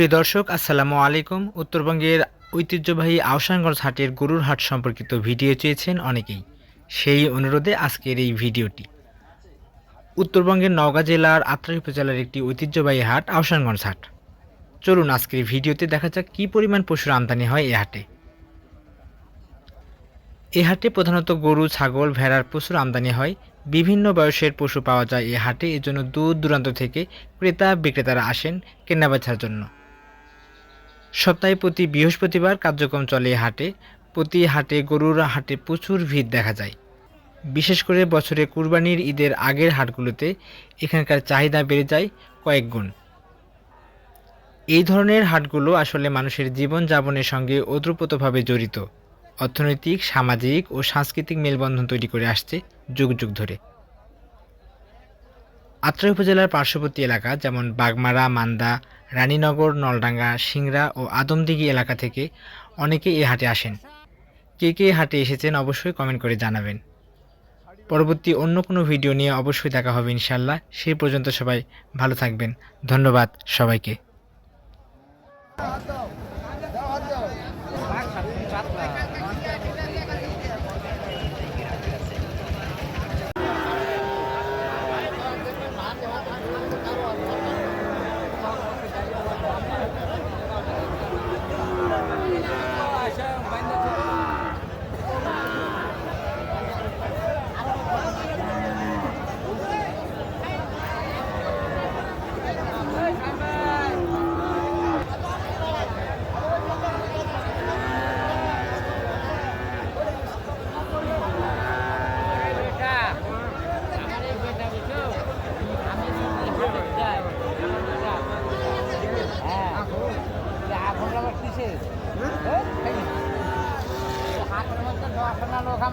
সুপ্রিয় দর্শক, আসসালামু আলাইকুম। উত্তরবঙ্গের ঐতিহ্যবাহী আহসানগঞ্জ হাটের গরুর হাট সম্পর্কিত ভিডিও চেয়েছেন অনেকেই। সেই অনুরোধে আজকের এই ভিডিওটি। উত্তরবঙ্গের নওগাঁ জেলার আত্রাই উপজেলার একটি ঐতিহ্যবাহী হাট আহসানগঞ্জ হাট। চলুন আজকের ভিডিওতে দেখা যাক কী পরিমাণ পশুর আমদানি হয় এ হাটে। এ হাটে প্রধানত গরু, ছাগল, ভেড়ার পশুর আমদানি হয়। বিভিন্ন বয়সের পশু পাওয়া যায় এ হাটে, এজন্য দূর দূরান্ত থেকে ক্রেতা বিক্রেতারা আসেন কেনাবেচার জন্য। সপ্তাহে প্রতি বৃহস্পতিবার কার্যক্রম চলে হাটে। প্রতি হাটে গরুর হাটে প্রচুর ভিড় দেখা যায়। বিশেষ করে বছরে কুরবানির ঈদের আগের হাটগুলোতে এখানকার চাহিদা বেড়ে যায় কয়েক গুণ। এই ধরনের হাটগুলো আসলে মানুষের জীবনযাপনের সঙ্গে ওতপ্রোতভাবে জড়িত। অর্থনৈতিক, সামাজিক ও সাংস্কৃতিক মেলবন্ধন তৈরি করে আসছে যুগ যুগ ধরে। আত্রাই উপজেলার পার্শ্ববর্তী এলাকা যেমন বাগমারা, মান্দা রানীনগর, নলডাঙ্গা, সিংড়া ও আদমদিঘি এলাকা থেকে অনেকে এ হাটে আসেন। কে কে হাটে এসেছেন অবশ্যই কমেন্ট করে জানাবেন। পরবর্তী অন্য কোনো ভিডিও নিয়ে অবশ্যই দেখা হবে ইনশাল্লাহ সেই পর্যন্ত সবাই ভালো থাকবেন। ধন্যবাদ সবাইকে। লোক